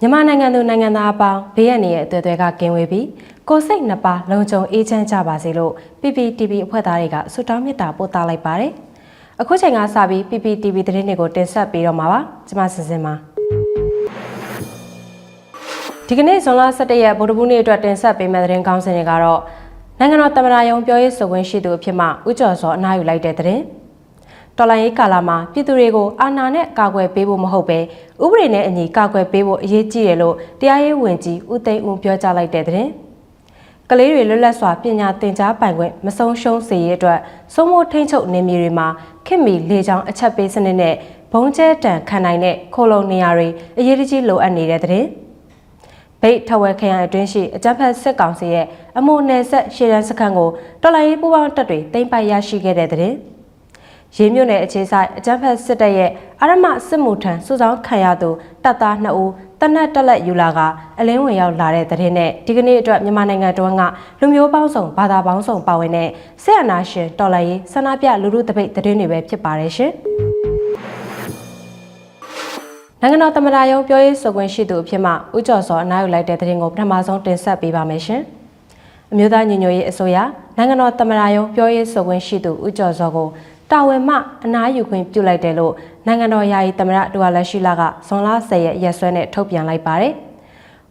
မြန်မာနိုင်ငံသူနိုင်ငံသားအပေါင်းဘေးရန်ရဲ့အသွေးတွေကကင်းဝေးပြီးကိုယ်စိတ်နှစ်ပါးလုံခြုံအေးချမ်းကြပါစေလို့ PPTV အဖွဲ့သားတွေကဆုတောင်းမေတ္တာပို့သလိုက်ပါတယ်။အခုချိန်ကစပြီး PPTV သတင်းတွေကိုတင်ဆက်ပေးတော့မှာပါ။ကျွန်မစင်စင်ပါ။ဒီကနေ့ဇွန်လ17ရက်ဗုဒ္ဓဘူးနေ့အတွက်တင်ဆက်ပေးမယ့်သတင်းကောင်းစင်တွေကတော့နိုင်ငံတော်သမ္မတရုံးပြောရေးဆိုခွင့်ရှိသူအဖြစ်မှဦးကျော်စောအနားယူလိုက်တဲ့သတင်း။ တော်လိုင်းရေးကာလမှာပြည်သူတွေကိုအာဏာနဲ့ကာကွယ်ပေးဖို့မဟုတ်ပဲဥပဒေနဲ့အညီကာကွယ်ပေးဖို့အရေးကြီးတယ်လို့တရားရေးဝန်ကြီးဦးသိန်းဦးပြောကြားလိုက်တဲ့သတင်းကလေးတွေလွတ်လပ်စွာပညာသင်ကြားပိုင်ခွင့်မဆုံးရှုံးစေရေးအတွက်စိုးမိုးထိန်ချုပ်နေမြေတွေမှာခင်မီလေချောင်းအချက်ပေးစနစ်နဲ့ဘုံကျဲတံခံနိုင်တဲ့ခိုလုံနေရာတွေအရေးကြီးလိုအပ်နေတဲ့တဲ့ဗိတ်ထဝဲခရိုင်အတွင်းရှိအကြမ်းဖက်စစ်ကောင်စီရဲ့အမိုနယ်ဆက်ရှေ့ရန်စခန်းကိုတော်လိုင်းရေးပူးပေါင်းတပ်တွေတင်ပိုက်ရရှိခဲ့တဲ့တဲ့ ရေးမြို့နယ်အခြေဆိုင်အကြမ်းဖက်စစ်တပ်ရဲ့အရမစစ်မှုထံစုဆောင်းခံရသူတပ်သား2ဦးတနက်တက်လက်ယူလာကအလင်းဝင်ရောက်လာတဲ့တဲ့နဲ့ဒီကနေ့အတွက်မြန်မာနိုင်ငံတွင်းကလူမျိုးပေါင်းစုံဘာသာပေါင်းစုံပါဝင်တဲ့ဆက်အနာရှင်တော်လှန်ရေးဆန္ဒပြလူလူတပိတ်တဲ့တွေပဲဖြစ်ပါတယ်ရှင်။နိုင်ငံတော်သမ္မတရုံးပြောရေးဆိုခွင့်ရှိသူအဖြစ်မှဦးကျော်စောအနားယူလိုက်တဲ့တဲ့ကိုပထမဆုံးတင်ဆက်ပေးပါမယ်ရှင်။အမျိုးသားညီညွတ်ရေးအစိုးရနိုင်ငံတော်သမ္မတရုံးပြောရေးဆိုခွင့်ရှိသူဦးကျော်စောကို တာဝန်မှအနားယူခွင့်ပြုလိုက်တယ်လို့နိုင်ငံတော်ယာယီသမ္မတဒူဝါလက်ရှိလာကဇွန်လ10ရက်ရက်စွဲနဲ့ထုတ်ပြန်လိုက်ပါတယ်။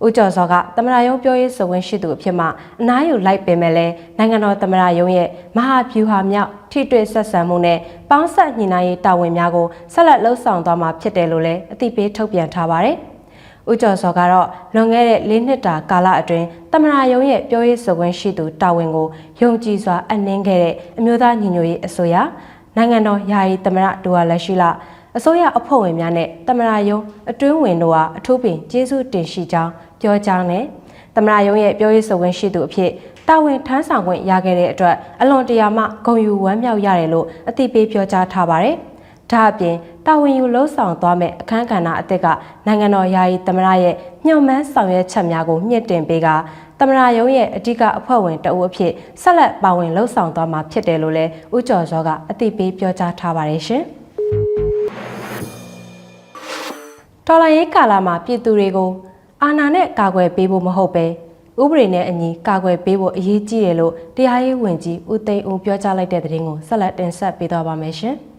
ဦးကျော်စောကသမ္မတရုံးပြောရေးဆိုခွင့်ရှိသူအဖြစ်မှအနားယူလိုက်ပေမဲ့လည်းနိုင်ငံတော်သမ္မတရုံးရဲ့မဟာဗျူဟာမြောက်ထိတွေ့ဆက်ဆံမှုနဲ့ပေါင်းဆက်ညှိနှိုင်းရေးတာဝန်များကိုဆက်လက်လှုပ်ဆောင်သွားမှာဖြစ်တယ်လို့လည်းအသိပေးထုတ်ပြန်ထားပါတယ်။ဦးကျော်စောကတော့လွန်ခဲ့တဲ့၄နှစ်တာကာလအတွင်းတမနာယုံရဲ့ပြောရေးဆိုခွင့်ရှိသူတာဝန်ကိုယုံကြည်စွာအနှင်းခဲ့တဲ့အမျိုးသားညီညွတ်ရေးအစိုးရ နိုင်ငံတော်ယာယီသမရဒူဝါလက်ရှိလအစိုးရအဖွဲ့ဝင်များနဲ့သမရယုံအတွင်းဝင်တို့ဟာအထူးပင်ကျေးဇူးတင်ရှိကြောင်းပြောကြောင်းနဲ့သမရယုံရဲ့ပြောရေးဆိုခွင့်ရှိသူအဖြစ်တာဝန်ထမ်းဆောင်ခွင့်ရခဲ့တဲ့အတွက်အလွန်တရာမှဂုဏ်ယူဝမ်းမြောက်ရတယ်လို့အသိပေးပြောကြားထားပါတယ်။ ဒါအပြင်တာဝန်ယူလှုပ်ဆောင်သွားမဲ့အခမ်းကဏ္ဍအသစ်ကနိုင်ငံတော်ယာယီသမရရဲ့ညှို့မှန်းဆောင်ရွက်ချက်များကိုမြင့်တင်ပေးကသမရယုံရဲ့အဓိကအဖွဲ့ဝင်တအုပ်အဖြစ်ဆက်လက်ပါဝင်လှုပ်ဆောင်သွားမှာဖြစ်တယ်လို့လည်းဦးကျော်စောကအသိပေးပြောကြားထားပါတယ်ရှင်။တော်လိုင်းရေးကာလမှာပြည်သူတွေကိုအာဏာနဲ့ကာကွယ်ပေးဖို့မဟုတ်ပဲဥပဒေနဲ့အညီကာကွယ်ပေးဖို့အရေးကြီးတယ်လို့တရားရေးဝန်ကြီးဦးသိန်းဦးပြောကြားလိုက်တဲ့သတင်းကိုဆက်လက်တင်ဆက်ပေးသွားပါမယ်ရှင်။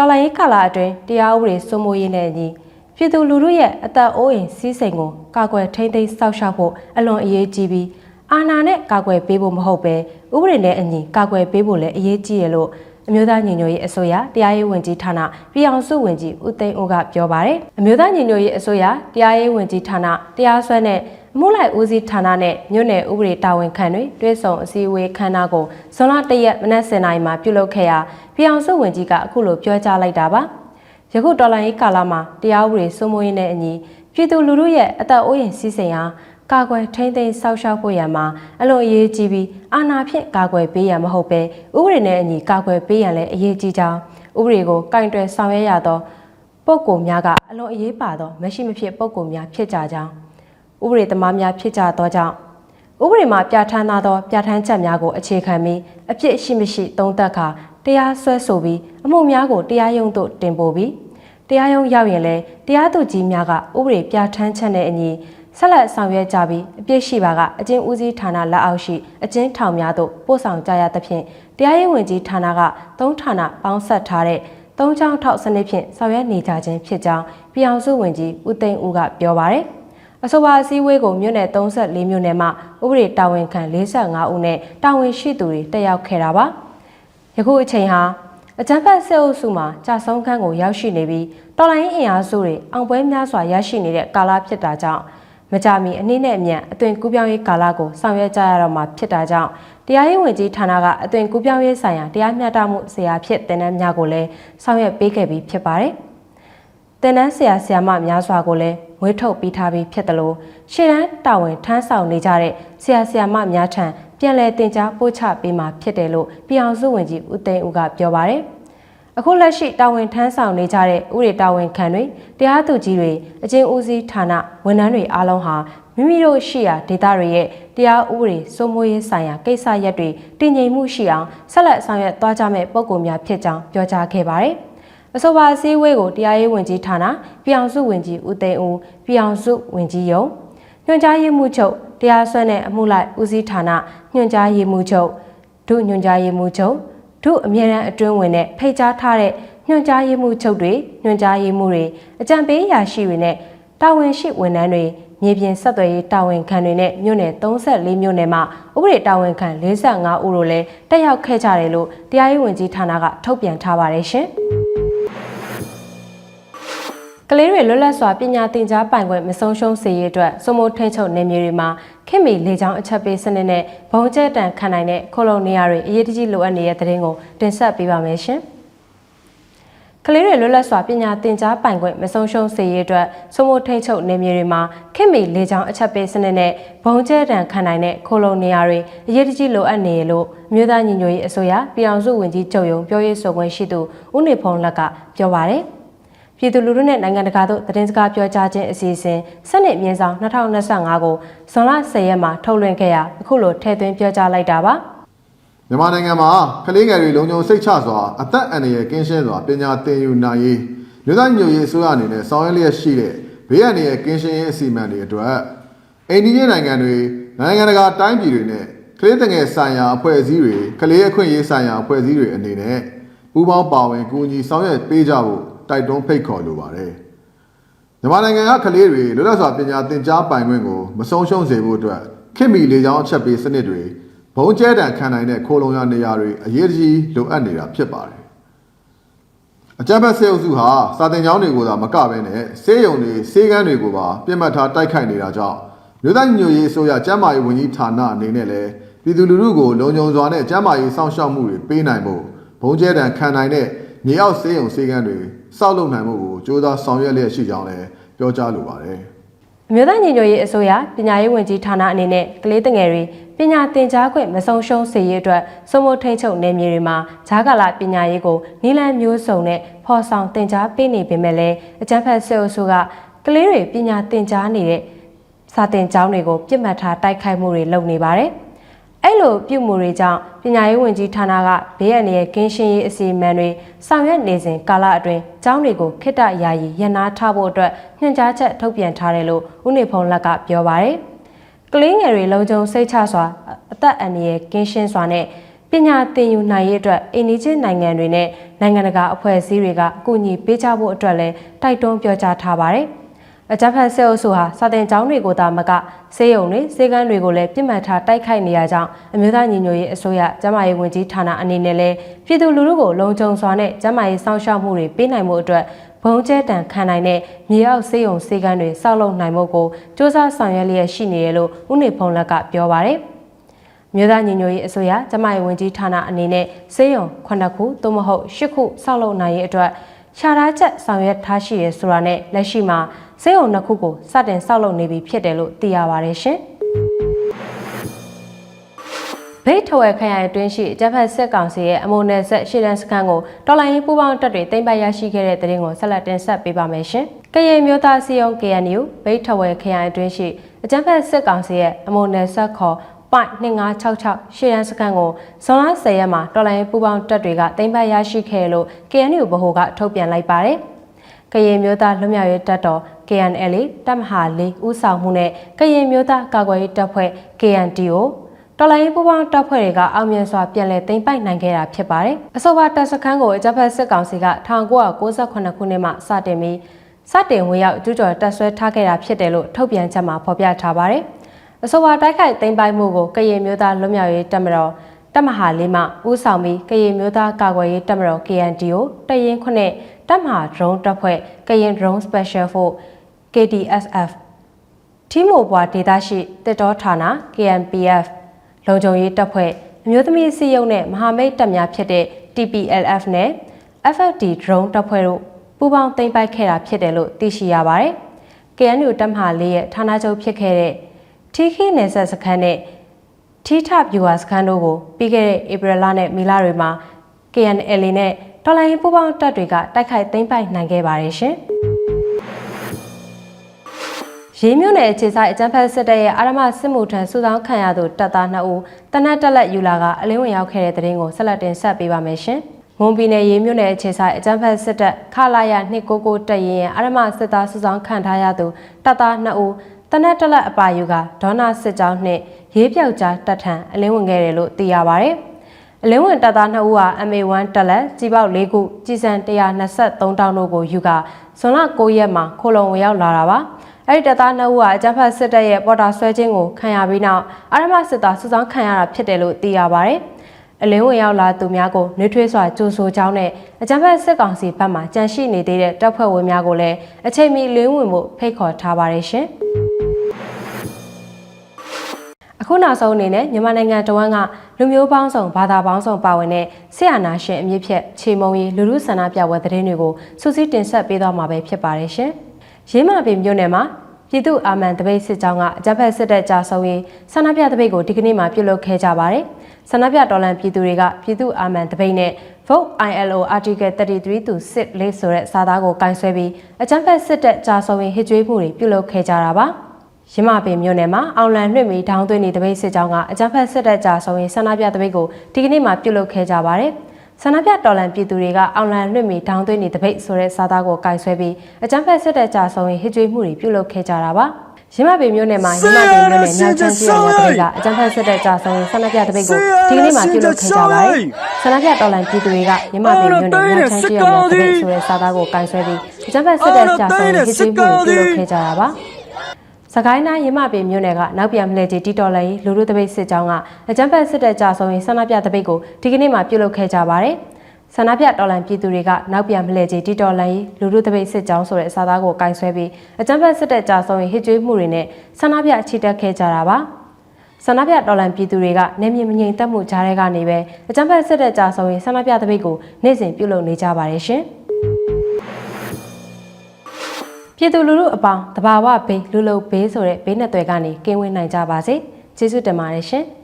တော်လိုင်းရေးကာလအတွင်းတရားဥပဒေစိုးမိုးရေးနဲ့အညီပြည်သူလူထုရဲ့အသက်အိုးအိမ်စီးစိမ်ကိုကာကွယ်ထိန်းသိမ်းစောင့်ရှောက်ဖို့အလွန်အရေးကြီးပြီးအာဏာနဲ့ကာကွယ်ပေးဖို့မဟုတ်ပဲဥပဒေနဲ့အညီကာကွယ်ပေးဖို့လည်းအရေးကြီးရလို့အမျိုးသားညီညွတ်ရေးအစိုးရတရားရေးဝန်ကြီးဌာနပြည်အောင်စုဝန်ကြီးဦးသိန်းဦးကပြောပါတယ်အမျိုးသားညီညွတ်ရေးအစိုးရတရားရေးဝန်ကြီးဌာနတရားစွဲနဲ့အ မှုလိုက်ဦးစီးဌာနနဲ့မြို့နယ်ဥပဒေတာဝန်ခံတွေတွဲဆောင်အစည်းအဝေးခမ်းနားကိုဇွန်လ၁ရက်မနက်7:00နာရီမှာပြုလုပ်ခဲ့ရာပြည်အောင်စုဝန်ကြီးကအခုလိုပြောကြားလိုက်တာပါယခုတော်လိုင်းရေးကာလမှာတရားဥပဒေစိုးမိုးရေးနဲ့အညီပြည်သူလူထုရဲ့အသက်အိုးအိမ်စီးစိမ်ဟာကာကွယ်ထိန်းသိမ်းစောင့်ရှောက်ဖို့ရန်မှာအလွန်အရေးကြီးပြီးအာဏာဖြင့်ကာကွယ်ပေးရန်မဟုတ်ပဲဥပဒေနဲ့အညီကာကွယ်ပေးရန်လည်းအရေးကြီးကြောင်းဥပဒေကိုကင်တွယ်ဆောင်ရွက်ရသောပုဂ္ဂိုလ်များကအလွန်အရေးပါသောမရှိမဖြစ်ပုဂ္ဂိုလ်များဖြစ်ကြကြောင်း ဥပဒေသမားများဖြစ်ကြသောကြောင့်ဥပဒေမှာပြဋ္ဌာန်းထားသောပြဋ္ဌာန်းချက်များကိုအခြေခံပြီးအပြစ်ရှိမရှိသုံးသပ်ခါတရားစွဲဆိုပြီးအမှုများကိုတရားရုံးသို့တင်ပို့ပြီးတရားရုံးရောက်ရင်လည်းတရားသူကြီးများကဥပဒေပြဋ္ဌာန်းချက်နဲ့အညီဆက်လက်ဆောင်ရွက်ကြပြီးအပြစ်ရှိပါကအကျဉ်းဦးစီးဌာနလက်အောက်ရှိအကျဉ်းထောင်များသို့ပို့ဆောင်ကြရသဖြင့်တရားရေးဝန်ကြီးဌာနကသုံးဌာနပေါင်းဆက်ထားတဲ့သုံးချောင်းထောက်စနစ်ဖြင့်ဆောင်ရွက်နေကြခြင်းဖြစ်ကြောင်းပြည်အောင်စုဝန်ကြီးဦးသိန်းဦးကပြောပါရယ် အဆိုပါအစည်းအဝေးကိုမြို့နယ်34မြို့နယ်မှဥပဒေတာဝန်ခံ45ဦးနဲ့တာဝန်ရှိသူတွေတက်ရောက်ခဲ့တာပါယခုအချိန်ဟာအကြမ်းဖက်စစ်အုပ်စုမှာကြာဆုံးခန်းကိုရောက်ရှိနေပြီးတော်လိုင်းအင်အားစုတွေအောင်ပွဲများစွာရရှိနေတဲ့ကာလဖြစ်တာကြောင့်မကြမီအနည်းနဲ့အမြန်အသွင်ကူးပြောင်းရေးကာလကိုဆောင်ရွက်ကြရတော့မှာဖြစ်တာကြောင့်တရားရေးဝန်ကြီးဌာနကအသွင်ကူးပြောင်းရေးဆိုင်ရာတရားမျှတမှုဆရာဖြစ်တင်နန်းများကိုလည်းဆောင်ရွက်ပေးခဲ့ပြီးဖြစ်ပါတယ်။ တင်နန်းဆရာဆရာမများစွာကိုလည်းမွေးထုတ်ပြီးထားပြီးဖြစ်တယ်လို့ရှေ့တန်းတာဝန်ထမ်းဆောင်နေကြတဲ့ဆရာဆရာမများထံပြန်လည်တင် जा ပို့ချပေးမှာဖြစ်တယ်လို့ပြည်အောင်စုဝန်ကြီးဦးသိန်းဦးကပြောပါတယ်။အခုလက်ရှိတာဝန်ထမ်းဆောင်နေကြတဲ့ဥရေတာဝန်ခံတွေတရားသူကြီးတွေအကျဉ်းဦးစီးဌာနဝန်ထမ်းတွေအားလုံးဟာမိမိတို့ရှိရာဒေသတွေရဲ့တရားဥပဒေစိုးမိုးရေးဆိုင်ရာကိစ္စရပ်တွေတည်ငြိမ်မှုရှိအောင်ဆက်လက်ဆောင်ရွက်သွားကြမယ့်ပုံကူများဖြစ်ကြောင်းပြောကြားခဲ့ပါတယ်။ အဆိုပါအစည်းအဝေးကိုတရားရေးဝန်ကြီးဌာနပြည်အောင်စုဝန်ကြီးဦးသိန်းဦးပြည်အောင်စုဝန်ကြီးယုံညွှန်ကြားရေးမှူးချုပ်တရားစွဲနဲ့အမှုလိုက်ဦးစီးဌာနညွှန်ကြားရေးမှူးချုပ်ဒုညွှန်ကြားရေးမှူးချုပ်ဒုအမြဲတမ်းအတွင်းဝင်နဲ့ဖိတ်ကြားထားတဲ့ညွှန်ကြားရေးမှူးချုပ်တွေညွှန်ကြားရေးမှူးတွေအကြံပေးရာရှိတွေနဲ့တာဝန်ရှိဝန်ထမ်းတွေမြေပြင်ဆက်သွယ်ရေးတာဝန်ခံတွေနဲ့မြို့နယ်34မြို့နယ်မှာဥပဒေတာဝန်ခံ45ဦးတို့လည်းတက်ရောက်ခဲ့ကြတယ်လို့တရားရေးဝန်ကြီးဌာနကထုတ်ပြန်ထားပါတယ်ရှင်။ ကလေးတွေလွတ်လပ်စွာပညာသင်ကြားပိုင်ခွင့်မဆုံးရှုံးစေရေးအတွက်စမိုးထိန်ချုပ်နေမျိုးတွေမှာခင်မီလေချောင်းအချက်ပေးစနစ်နဲ့ဘုံကျဲတန်ခံနိုင်တဲ့ခိုလုံနေရာတွေအရေးတကြီးလိုအပ်နေတဲ့သတင်းကိုတင်ဆက်ပေးပါမယ်ရှင်။ကလေးတွေလွတ်လပ်စွာပညာသင်ကြားပိုင်ခွင့်မဆုံးရှုံးစေရေးအတွက်စမိုးထိန်ချုပ်နေမြေတွေမှာခင်မီလေချောင်းအချက်ပေးစနစ်နဲ့ဘုံကျဲတံခံနိုင်တဲ့ခိုလုံနေရာတွေအရေးတကြီးလိုအပ်နေရလို့အမျိုးသားညီညွတ်ရေးအစိုးရပြည်အောင်စုဝန်ကြီးချုပ်ရုံပြောရေးဆိုခွင့်ရှိသူဦးနေဖုံးလက်ကပြောပါရယ် ပြည်သူလူထုနဲ့နိုင်ငံတကာတို့သတင်းစကားပြောကြားခြင်းအစီအစဉ်စနစ်မြင်းဆောင်2025ကိုဇွန်လ10ရက်မှာထုတ်လွှင့်ခဲ့ရအခုလိုထည့်သွင်းပြောကြားလိုက်တာပါ။မြန်မာနိုင်ငံမှာကလေးငယ်တွေလုံခြုံစိတ်ချစွာအသက်အန္တရာယ်ကင်းရှင်းစွာပညာသင်ယူနိုင်ရေးမြို့သားညိုရေးအစိုးရအနေနဲ့ဆောင်ရွက်လျက်ရှိတဲ့ဘေးအန္တရာယ်ကင်းရှင်းရေးအစီအမံတွေအတွက်အိန္ဒိယနိုင်ငံတွေနိုင်ငံတကာတိုင်းပြည်တွေနဲ့ကလေးငယ်ဆိုင်ရာအဖွဲ့အစည်းတွေကလေးအခွင့်အရေးဆိုင်ရာအဖွဲ့အစည်းတွေအနေနဲ့ပူးပေါင်းပါဝင်ကူညီဆောင်ရွက်ပေးကြဖို့ တိုက်တွန်းဖိတ်ခေါ်လိုပါတယ်မြန်မာနိုင်ငံကကလေးတွေလွတ်လပ်စွာပညာသင်ကြားပိုင်ခွင့်ကိုမဆုံးရှုံးစေဖို့အတွက်ခင်မီလေကြောင်းအချက်ပေးစနစ်တွေဘုံကျဲတံခံနိုင်တဲ့ခိုလုံရနေရာတွေအရေးကြီးလိုအပ်နေတာဖြစ်ပါတယ်။အကြမ်းဖက်ဆေးအုပ်စုဟာစာတင်ကျောင်းတွေကိုသာမကဘဲနဲ့ဆေးရုံတွေဆေးကမ်းတွေကိုပါပြစ်မှတ်ထားတိုက်ခိုက်နေတာကြောင့်မြို့သားညိုရေးအစိုးရကျန်းမာရေးဝန်ကြီးဌာနအနေနဲ့လည်းပြည်သူလူထုကိုလုံခြုံစွာနဲ့ကျန်းမာရေးစောင့်ရှောက်မှုတွေပေးနိုင်ဖို့ဘုံကျဲတံခံနိုင်တဲ့မြေအောက်ဆေးရုံဆေးကမ်းတွေ စောက်လုပ်နိုင်မှုကိုကြိုးစားဆောင်ရွက်လျက်ရှိကြောင်းလည်းပြောကြားလိုပါတယ်။အမျိုးသားညီညွတ်ရေးအစိုးရပညာရေးဝန်ကြီးဌာနအနေနဲ့ကလေးတငယ်တွေပညာသင်ကြားခွင့်မဆုံးရှုံးစေရေးအတွက်စုံမထိန်ချုပ်နေမြေတွေမှာဂျားကာလပညာရေးကိုနီလန်မျိုးစုံနဲ့ဖော်ဆောင်သင်ကြားပေးနေပေမဲ့လည်းအကြံဖက်ဆဲအုပ်စုကကလေးတွေပညာသင်ကြားနေတဲ့စာသင်ကျောင်းတွေကိုပြစ်မှတ်ထားတိုက်ခိုက်မှုတွေလုပ်နေပါတယ်။ အဲ့လိုပြုမှုတွေကြောင့်ပညာရေးဝန်ကြီးဌာနကဘေးအန္တရာယ်ကင်းရှင်းရေးအစီအမံတွေဆောင်ရွက်နေစဉ်ကာလအတွင်းကျောင်းတွေကိုခိတ္တယာယီရန်နာထားဖို့အတွက်ညွှန်ကြားချက်ထုတ်ပြန်ထားတယ်လို့ဦးနေဖုံးလက်ကပြောပါရယ်ကလေးငယ်တွေလုံခြုံစိတ်ချစွာအသက်အန္တရာယ်ကင်းရှင်းစွာနဲ့ပညာသင်ယူနိုင်ရေးအတွက်အိန္ဒိချင်းနိုင်ငံတွေနဲ့နိုင်ငံတကာအဖွဲ့အစည်းတွေကအကူအညီပေးကြဖို့အတွက်လည်းတိုက်တွန်းပြောကြားထားပါတယ်။ အကြမ်းဖက်ဆဲအုပ်စုဟာစာတင်ကျောင်းတွေကိုသာမကဆေးရုံတွေဆေးကမ်းတွေကိုလည်းပြစ်မှတ်ထားတိုက်ခိုက်နေရကြောင်းအမျိုးသားညီညွတ်ရေးအစိုးရကျန်းမာရေးဝန်ကြီးဌာနအနေနဲ့လည်းပြည်သူလူထုကိုလုံခြုံစွာနဲ့ကျန်းမာရေးစောင့်ရှောက်မှုတွေပေးနိုင်မှုအတွက်ဘုံကျဲတံခံနိုင်တဲ့မြေအောက်ဆေးရုံဆေးကမ်းတွေစောက်လုပ်နိုင်မှုကိုစ조사ဆောင်ရွက်လျက်ရှိနေတယ်လို့ဦးနေဖုံးလက်ကပြောပါတယ်မြို့သားညီညွတ်ရေးအစိုးရကျမရေးဝန်ကြီးဌာနအနေနဲ့စေယုံ9ခုသို့မဟုတ်10ခုစောက်လုပ်နိုင်ရေးအတွက် ရှာထားချက်ဆောင်ရွက်ထားရှိရဆိုတာနဲ့လက်ရှိမှာစေယုံနှစ်ခုကိုစတင်ဆောက်လုပ်နေပြီဖြစ်တယ်လို့သိရပါတယ်ရှင်။ဘိတ်ထဝဲခရိုင်အတွင်းရှိဂျပန်စစ်ကောင်စီရဲ့အမုံနယ်ဆက်ရှေ့တန်းစခန်းကိုတော်လိုင်းရေးပူးပေါင်းတပ်တွေတင်ပိုက်ရရှိခဲ့တဲ့တဲ့ရင်ကိုဆက်လက်တင်ဆက်ပေးပါမယ်ရှင်။ကရင်မျိုးသားစီယုံ KNU ဘိတ်ထဝဲခရိုင်အတွင်းရှိအကြမ်းဖက်စစ်ကောင်စီရဲ့အမုံနယ်ဆက်ခေါ် ပိုင်2566ရှေ့ရန်စခန်းကိုဇွန်လ10ရက်မှာတော်လိုင်းပူပေါင်းတပ်တွေကတင်ပတ်ရရှိခဲ့လို့ KNU ဗဟိုကထုတ်ပြန်လိုက်ပါတယ်။ကရင်မျိုးသားလွတ်မြောက်ရေးတပ်တော် KNL တပ်မဟာ၄ဦးဆောင်မှုနဲ့ကရင်မျိုးသားကာကွယ်ရေးတပ်ဖွဲ့ KNDO တော်လိုင်းပူပေါင်းတပ်ဖွဲ့တွေကအောင်မြင်စွာပြန်လည်သိမ်းပိုက်နိုင်ခဲ့တာဖြစ်ပါတယ်။အဆိုပါတပ်စခန်းကိုအကြမ်းဖက်စစ်ကောင်စီက1998ခုနှစ်မှစတင်ပြီးစတင်ဝင်ရောက်ကျူးကျော်တပ်ဆွဲထားခဲ့တာဖြစ်တယ်လို့ထုတ်ပြန်ချက်မှာဖော်ပြထားပါတယ်။ အဆိုပါတိုက်ခိုက်သိမ်းပိုက်မှုကိုကရင်မျိုးသားလွတ်မြောက်ရေးတပ်မတော်တပ်မဟာလေးမှဦးဆောင်ပြီးကရင်မျိုးသားကာကွယ်ရေးတပ်မတော် KNDO တရင်ခုနှစ်တပ်မဟာ drone တပ်ဖွဲ့ကရင် drone special force KDSF ထီမိုဘွာဒေသရှိတစ်တော်ဌာန KNPF လုံခြုံရေးတပ်ဖွဲ့အမျိုးသမီးစီယုံနဲ့မဟာမိတ်တပ်များဖြစ်တဲ့ TPLF နဲ့ FFD drone တပ်ဖွဲ့တို့ပူးပေါင်းသိမ်းပိုက်ခဲ့တာဖြစ်တယ်လို့သိရှိရပါတယ်။ KNU တပ်မဟာလေးရဲ့ဌာနချုပ်ဖြစ်ခဲ့တဲ့ ထီခီနယ်ဆက်စခန်းနဲ့ထီထဗျူဟာစခန်းတို့ကိုပြီးခဲ့တဲ့ဧပြီလနဲ့မေလတွေမှာ KNL နဲ့တော်လိုင်းပူးပေါင်းတပ်တွေကတိုက်ခိုက်သိမ်းပိုက်နိုင်ခဲ့ပါတယ်ရှင်။ရေးမြို့နယ်အခြေဆိုင်အကြမ်းဖက်စစ်တပ်ရဲ့အာရမစစ်မှုထမ်းစုဆောင်းခံရသူတပ်သား2ဦးတနက်တက်လက်ယူလာကအလင်းဝင်ရောက်ခဲ့တဲ့တဲ့ရင်ကိုဆက်လက်တင်ဆက်ပေးပါမယ်ရှင်။မွန်ပြည်နယ်ရေမြို့နယ်အခြေဆိုင်အကြမ်းဖက်စစ်တပ်ခလာရ299တပ်ရင်ရဲ့အရမစစ်သားစုဆောင်ခံထားရသူတပ်သား2ဦး တနက်တက်လက်အပါယူကဒေါနာစစ်ကြောင်းနှင့်ရေးပြောက်ကြားတပ်ထံအလင်းဝင်ခဲ့တယ်လို့သိရပါဗျ။အလင်းဝင်တပ်သား2ဦးဟာ MA1 တက်လက်ကြီးပေါက်၄ခုကြီးစံ123တောင်းတို့ကိုယူကဇွန်လ9ရက်မှာခိုလုံဝင်ရောက်လာတာပါ။အဲ့ဒီတပ်သား2ဦးကအကြမ်းဖက်စစ်တပ်ရဲ့ပေါ်တာဆွဲခြင်းကိုခံရပြီးနောက်အရမစစ်သားစုဆောင်ခံရတာဖြစ်တယ်လို့သိရပါဗျ။အလင်းဝင်ရောက်လာသူများကိုနှွေးထွေးစွာကြိုဆိုကြောင်းနဲ့အကြံဖက်စစ်ကောင်စီဘက်မှကြန့်ရှိနေသေးတဲ့တပ်ဖွဲ့ဝင်များကိုလည်းအချိန်မီလင်းဝင်မှုဖိတ်ခေါ်ထားပါတယ်ရှင်။ အခုနောက်ဆုံးအနေနဲ့မြန်မာနိုင်ငံတဝန်းကလူမျိုးပေါင်းစုံဘာသာပေါင်းစုံပါဝင်တဲ့ဆရာနာရှင်အမြင့်ဖြတ်ခြေမုံရီလူလူဆန္ဒပြပွဲသတင်းတွေကိုစူးစီးတင်ဆက်ပေးသွားမှာပဲဖြစ်ပါတယ်ရှင်။ရင်းမာပင်မြို့နယ်မှာပြည်သူ့အာမန်တပိတ်စစ်ကြောင်းကအကြမ်းဖက်စစ်တပ်ကြာဆုံးရေးဆန္ဒပြတပိတ်ကိုဒီကနေ့မှပြုလုပ်ခဲ့ကြပါတယ်။ဆန္ဒပြတော်လှန်ပြည်သူတွေကပြည်သူ့အာမန်တပိတ်နဲ့ Vote ILO Article 33သူစစ်လေးဆိုတဲ့စာသားကိုကင်ဆယ်ပြီးအကြမ်းဖက်စစ်တပ်ကြာဆုံးရေးဟစ်ကြွေးမှုတွေပြုလုပ်ခဲ့ကြတာပါ။ ရမပင်မြို့နယ်မှာအောင်လန်လွှင့်မီဒေါင်းသွင်းနေတပိတ်စစ်ကြောင်းကအကြမ်းဖက်စစ်တပ်ကြာဆုံးရေးဆန္ဒပြတပိတ်ကိုဒီကနေ့မှပြုလုပ်ခဲ့ကြပါတယ်။ဆန္ဒပြတော်လှန်ပြည်သူတွေကအောင်လန်လွှင့်မီဒေါင်းသွင်းနေတပိတ်ဆိုတဲ့စာသားကိုကင်ဆယ်ပြီးအကြမ်းဖက်စစ်တပ်ကြာဆုံးရေးဟစ်ကြွေးမှုတွေပြုလုပ်ခဲ့ကြတာပါ။ရမပင်မြို့နယ်မှာရမပင်မြို့နယ်ညောင်ချမ်းပြည်နယ်တပိတ်ကအကြမ်းဖက်စစ်တပ်ကြာဆုံးရေးဆန္ဒပြတပိတ်ကိုဒီကနေ့မှပြုလုပ်ခဲ့ကြပါတယ်။ဆန္ဒပြတော်လှန်ပြည်သူတွေကရမပင်မြို့နယ်ညောင်ချမ်းပြည်နယ်တပိတ်ဆိုတဲ့စာသားကိုကင်ဆယ်ပြီးအကြမ်းဖက်စစ်တပ်ကြာဆုံးရေးဟစ်ကြွေးမှုတွေပြုလုပ်ခဲ့ကြတာပါ။ စကိုင်းတိုင်းရမပင်မြို့နယ်ကနောက်ပြန်မလဲကြီးတီတော်လိုင်းလူလူတပိတ်စစ်ကြောင်းကအကြမ်းဖက်စစ်တပ်ကြဆုံးရင်ဆန္ဒပြတပိတ်ကိုဒီကနေ့မှပြုလုပ်ခဲ့ကြပါတယ်။ဆန္ဒပြတော်လှန်ပြည်သူတွေကနောက်ပြန်မလဲကြီးတီတော်လိုင်းလူလူတပိတ်စစ်ကြောင်းဆိုတဲ့အစာသားကိုကင်ဆယ်ပြီးအကြမ်းဖက်စစ်တပ်ကြဆုံးရင်ဟစ်ကြွေးမှုတွေနဲ့ဆန္ဒပြချီတက်ခဲ့ကြတာပါ။ဆန္ဒပြတော်လှန်ပြည်သူတွေကနေမြင့်မငြိမ်သက်မှုကြားထဲကနေပဲအကြမ်းဖက်စစ်တပ်ကြဆုံးရင်ဆန္ဒပြတပိတ်ကိုနေ့စဉ်ပြုလုပ်နေကြပါတယ်ရှင်။ ပြည်သူလူထုအပေါင်းတဘာဝဘေးလူလုံဘေးဆိုတဲ့ဘေးနှစ်သွယ်ကနေကင်းဝေးနိုင်ကြပါစေကျေးဇူးတင်ပါတယ်ရှင်။